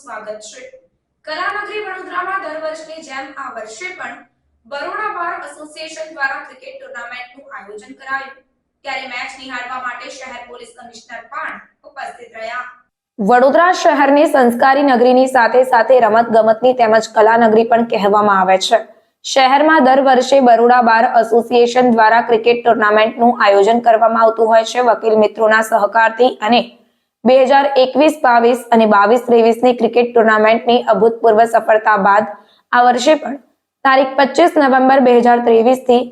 સ્વાગત છે. કલાનગરી વડોદરામાં દર વર્ષની જેમ આ વર્ષે પણ બરોડા બાર એસોસિએશન દ્વારા ક્રિકેટ ટુર્નામેન્ટનું આયોજન કરાયું. ત્યારે મેચ નિહાળવા માટે શહેર પોલીસ કમિશનર પણ ઉપસ્થિત રહ્યા. વડોદરા શહેરની સંસ્કારી નગરીની સાથે સાથે રમત ગમતની તેમજ કલા નગરી પણ કહેવામાં આવે છે. શહેરમાં દર વર્ષે બરોડા બાર એસોસિએશન દ્વારા ક્રિકેટ ટુર્નામેન્ટનું આયોજન કરવામાં આવતું હોય છે. વકીલ મિત્રોના સહકારથી અને બે હજાર એકવીસ બાવીસ અને બાવીસ ત્રેવીસની ક્રિકેટ ટુર્નામેન્ટની અભૂતપૂર્વ સફળતા બાદ આ વર્ષે પણ તારીખ પચીસ નવેમ્બર બે હજાર ત્રેવીસથી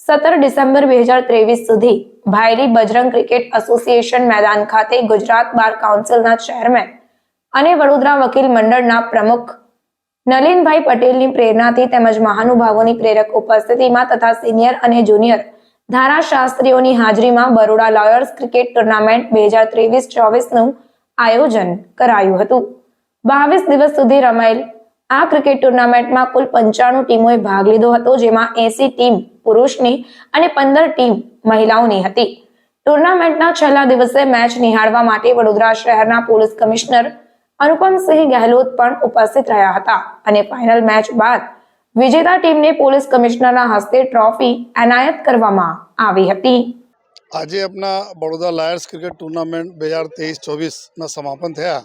સત્તર ડિસેમ્બર બે હજાર ત્રેવીસ સુધી ભાયલી બજરંગ ક્રિકેટ એસોસિએશન મેદાન ખાતે ગુજરાત બાર કાઉન્સિલના ચેરમેન અને વડોદરા વકીલ મંડળના પ્રમુખ નલિનભાઈ પટેલની પ્રેરણાથી તેમજ મહાનુભાવોની પ્રેરક ઉપસ્થિતિમાં તથા સિનિયર અને જુનિયર ધારાશાસ્ત્રીઓની હાજરીમાં બરોડા લોયર્સ ક્રિકેટ ટુર્નામેન્ટ બે હજાર ત્રેવીસ ચોવીસનું આયોજન કરાયું હતું. બાવીસ દિવસ સુધી રમાયેલ આ ક્રિકેટ ટુર્નામેન્ટમાં કુલ પંચાણું ટીમોએ ભાગ લીધો હતો, જેમાં એસી ટીમ પુરુષની અને પંદર ટીમ મહિલાઓની હતી. ટુર્નામેન્ટના છેલ્લા દિવસે મેચ નિહાળવા માટે વડોદરા શહેરના પોલીસ કમિશનર અનુપમસિંહ ગહેલોત પણ ઉપસ્થિત રહ્યા હતા અને ફાઇનલ મેચ બાદ વિજેતા ટીમને પોલીસ કમિશનરના હસ્તે ટ્રોફી એનાયત કરવામાં આવી હતી. આજે આપણા બડોદા લાયર્સ ક્રિકેટ ટુર્નામેન્ટ બે હજાર તેવીસ ચોવીસના સમાપન થયા.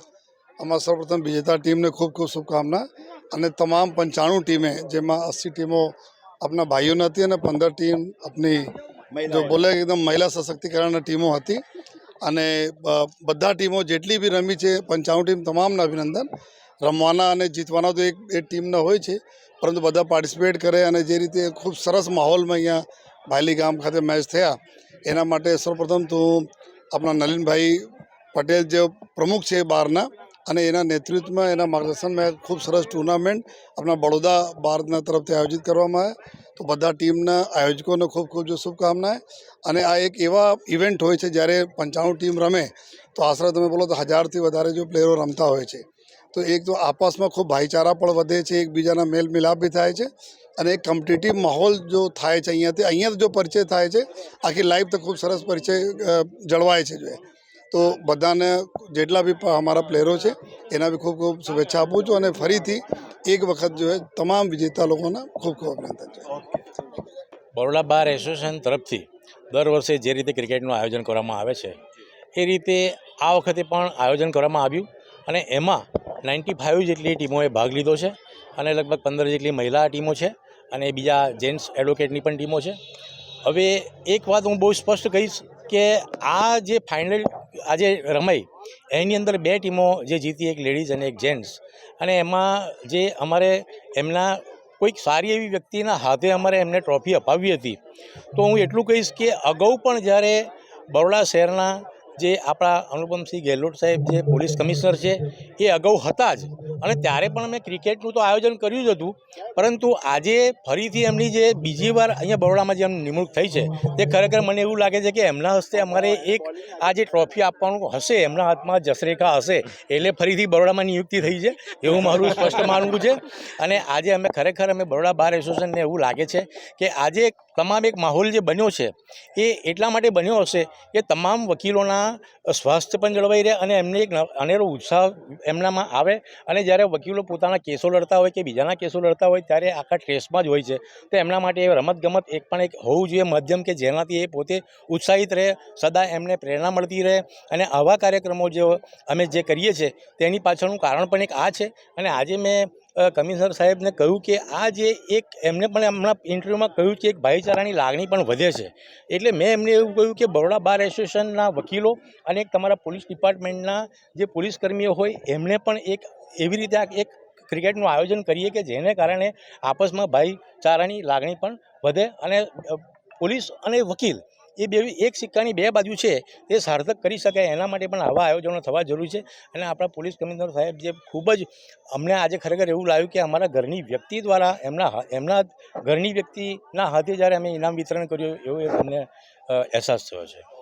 આમાં સૌપ્રથમ વિજેતા ટીમને ખૂબ ખૂબ શુભકામના અને તમામ પંચાણું ટીમે જેમાં અસી ટીમો આપણા ભાઈઓની હતી અને પંદર ટીમ આપની જો બોલે એકદમ મહિલા સશક્તિકરણની ટીમો હતી. અને બધા ટીમો જેટલી બી રમી છે પંચાણું ટીમ તમામને અભિનંદન. રમવાના અને જીતવાના તો એક એ ટીમના હોય છે. પરંતુ બધા પાર્ટિસિપેટ કરે અને જે રીતે ખૂબ સરસ માહોલમાં અહીંયા ભાયલી ગામ ખાતે મેચ થયા, એના માટે સૌપ્રથમ તો આપણા નલિનભાઈ પટેલ જે પ્રમુખ છે બહારના અને એના નેતૃત્વમાં, એના માર્ગદર્શનમાં ખૂબ સરસ ટુર્નામેન્ટ આપણા બડોદા ભારતના તરફથી આયોજિત કરવામાં આવ્યા. તો બધા ટીમના આયોજકોને ખૂબ ખૂબ જો શુભકામનાએ અને આ એક એવા ઇવેન્ટ હોય છે, જ્યારે પંચાણું ટીમ રમે, તો આશરે તમે બોલો તો હજારથી વધારે જો પ્લેયરો રમતા હોય છે. તો એક તો આપસમાં ખૂબ ભાઈચારા પણ વધે છે, એકબીજાના મેલ મિલાપ બી થાય છે અને એક કોમ્પિટિટિવ માહોલ જો થાય છે અહીંયાથી અહીંયા જો પરિચય થાય છે, આખી લાઈફ તો ખૂબ સરસ પરિચય જળવાય છે જો એ. તો બધાને જેટલા બી અમારા પ્લેયરો છે, એના બી ખૂબ ખૂબ શુભેચ્છા આપું છું અને ફરીથી એક વખત જો તમામ વિજેતા લોકોના ખૂબ ખૂબ અભિનંદન છે બરોડા બાર એસોસિએશન તરફથી દર વર્ષે જે રીતે ક્રિકેટનું આયોજન કરવામાં આવે છે, એ રીતે આ વખતે પણ આયોજન કરવામાં આવ્યું અને એમાં નાઇન્ટી ફાઇવ જેટલી ટીમોએ ભાગ લીધો છે અને લગભગ પંદર જેટલી મહિલા ટીમો છે અને બીજા જેન્ટ્સ એડવોકેટની પણ ટીમો છે. હવે એક વાત હું બહુ સ્પષ્ટ કહીશ કે આ જે ફાઇનલ આજે રમાઈ, એની અંદર બે ટીમો જે જીતી, એક લેડીઝ અને એક જેન્ટ્સ. અને એમાં જે અમારે એમના કોઈક સારી એવી વ્યક્તિના હાથે અમારે એમને ટ્રોફી અપાવી હતી. તો હું એટલું કહીશ કે અગાઉ પણ જ્યારે બરોડા શહેરના જે આપણા અનુપમસિંહ ગેહલોત સાહેબ જે પોલીસ કમિશનર છે, એ અગાઉ હતા જ. અને ત્યારે પણ અમે ક્રિકેટનું તો આયોજન કર્યું જ હતું. પરંતુ આજે ફરીથી એમની જે બીજી વાર અહીંયા બરોડામાં જે એમની નિમણૂક થઈ છે, તે ખરેખર મને એવું લાગે છે કે એમના હસ્તે અમારે એક આ જે ટ્રોફી આપવાનું હશે, એમના હાથમાં જસરેખા હશે, એટલે ફરીથી બરોડામાં નિયુક્તિ થઈ છે, એવું મારું સ્પષ્ટ માનવું છે. અને આજે અમે ખરેખર અમે બરોડા બાર એસોસિએશનને એવું લાગે છે કે આજે તમામ એક માહોલ જે બન્યો છે, એ એટલા માટે બન્યો હશે કે તમામ વકીલોના સ્વાસ્થ્ય પણ જળવાઈ રહે અને એમને એક અનેરો ઉત્સાહ એમનામાં આવે અને જ્યારે વકીલો પોતાના કેસો લડતા હોય કે બીજાના કેસો લડતા હોય ત્યારે આખા સ્ટ્રેસમાં જ હોય છે. તો એમના માટે એ રમતગમત એક પણ એક હોવું જોઈએ માધ્યમ કે જેનાથી એ પોતે ઉત્સાહિત રહે, સદા એમને પ્રેરણા મળતી રહે અને આવા કાર્યક્રમો જે અમે જે કરીએ છીએ તેની પાછળનું કારણ પણ એક આ છે. અને આજે મેં કમિશનર સાહેબને કહ્યું કે આ જે એક એમને પણ હમણાં ઇન્ટરવ્યૂમાં કહ્યું કે એક ભાઈચારાની લાગણી પણ વધે છે. એટલે મેં એમને એવું કહ્યું કે બરોડા બાર એસોસિએશનના વકીલો અને એક તમારા પોલીસ ડિપાર્ટમેન્ટના જે પોલીસ કર્મીઓ હોય, એમને પણ એક એવી રીતે આ એક ક્રિકેટનું આયોજન કરીએ કે જેને કારણે આપસમાં ભાઈચારાની લાગણી પણ વધે અને પોલીસ અને વકીલ એ બે, એક સિક્કાની બે બાજુ છે તે સાર્થક કરી શકાય એના માટે પણ આવા આયોજનો થવા જરૂરી છે. અને આપણા પોલીસ કમિશનર સાહેબ જે ખૂબ જ અમને આજે ખરેખર એવું લાગ્યું કે અમારા ઘરની વ્યક્તિ દ્વારા એમના એમના ઘરની વ્યક્તિના હાથે જ્યારે અમે ઇનામ વિતરણ કર્યું, એવો એક અમને અહેસાસ થયો છે.